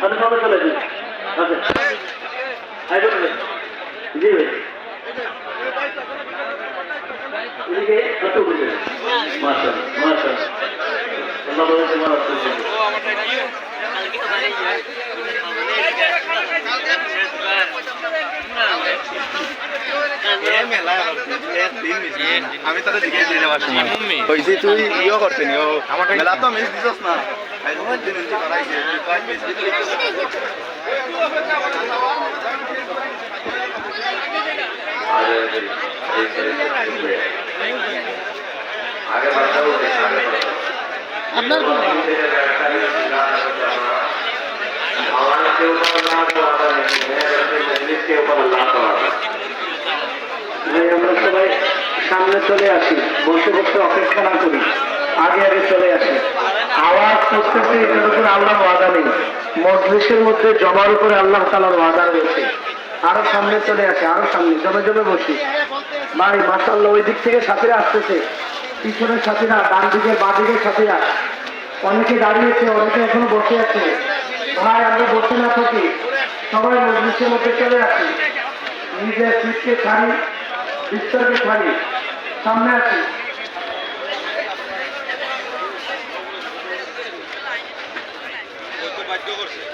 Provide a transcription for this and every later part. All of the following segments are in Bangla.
সবাই চলে ডোন্ট নো জি ভাই এদিকে কত বুঝে মাশাআল্লাহ মাশাআল্লাহ। আল্লাহ বলেছে মাশাআল্লাহ আমি তাদের জিজ্ঞেস দিয়ে যাওয়ার সময় কইছি তুই ইয়ে করতে নি ও মেলা তো মিস দিছস না দিন উল্টি করাইছে তুই কয় মিস দিছিস আগে বাড়াবো আগে আপনার কোন हमारे के ऊपर अल्लाह का वादा नहीं है बल्कि मजलिस के ऊपर अल्लाह का वादा ভাই আমরা সবাই সামনে চলে আসি, বসে বসে অপেক্ষা না করি, আগে আগে চলে আসি। আওয়াজ করতেছে এটার উপরে আল্লাহ ওয়াদা নেই। মজলিসের মধ্যে জমার উপরে আল্লাহ তালার ওয়াদা রয়েছে। আরও সামনে চলে আসে, আরও সামনে, জমে জমে বসি। ভাই মাসাল্লাহ ওই দিক থেকে সাথীরা আসতেছে। পিছনের সাথীরা, ডান দিকে বাঁ দিকের সাথীরা। অনেকে দাঁড়িয়েছে, অনেকে এখনও বসে আছে। ভাই, আমরা বসে না থাকি, সবাই মজলিসের মধ্যে চলে আসি। নিজের সিটকে ছাড়ি, বিস্তরকে ছাড়ি। সামনে আসি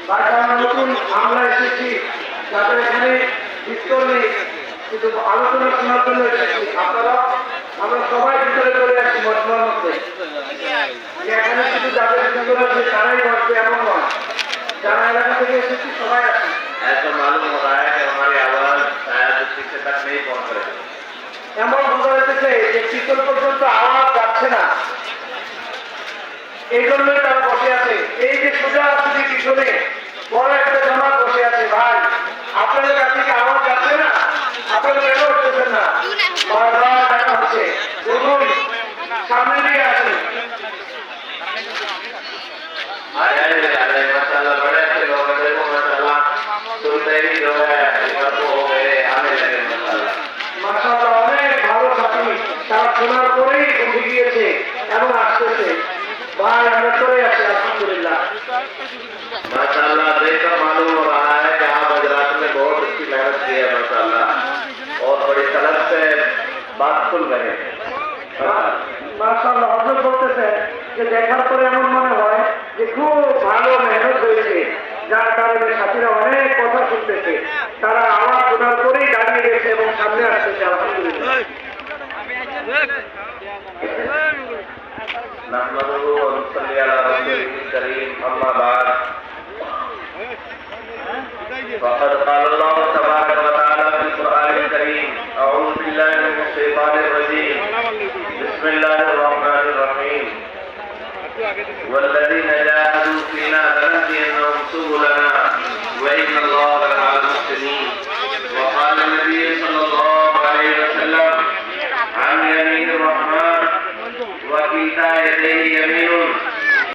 ভাই, আমরা নতুন আমরা এসেছি তাদের এখানে বিস্তর নেই কিন্তু আলোচনা শোনার জন্য এসেছি আপনারা আমরা সবাই ভিতরে চলে আসি মজমার মধ্যে যে এখানে শুধু যাদের ভিতরে আছে তারাই বসবে এমন নয় যারা এলাকা থেকে এসেছি সবাই আসি ऐसा मालूम हो रहा है कि हमारी आवाज शायद पीछे तक नहीं पहुंच रही এমন বোঝা যাচ্ছে যে শীতল পর্যন্ত আওয়াজ যাচ্ছে না। এই জন্যই তারা বসে আছে। এই যে সোজা সুজি পিছনে বড় একটা জামাত বসে আছে। ভাই, আপনাদের তারা শোনার পরেই উঠে গিয়েছে এবং আসতেছে ভাই আমরা চলে আসি আলহামদুলিল্লাহ माशाल्लाह देखकर मालूम हो रहा है कि आप गुजरात में बहुत अच्छी मेहनत की है माशाल्लाह और बड़ी तलब से बात सुन रहे हैं মাশাআল্লাহ হজরত বলতেছে যে দেখার পরে এমন মনে হয় যে খুব ভালো মেহনত হয়েছে যার কারণে সাথীরা অনেক কথা শুনতেছে তারা আওয়াজ نحمده ونصلي على رسوله الكريم أما بعد فقد قال الله تبارك وتعالى في القرآن الكريم أعوذ بالله من الشيطان الرجيم بسم الله الرحمن الرحيم والذين جاهدوا فينا لنهديهم Hallelujah.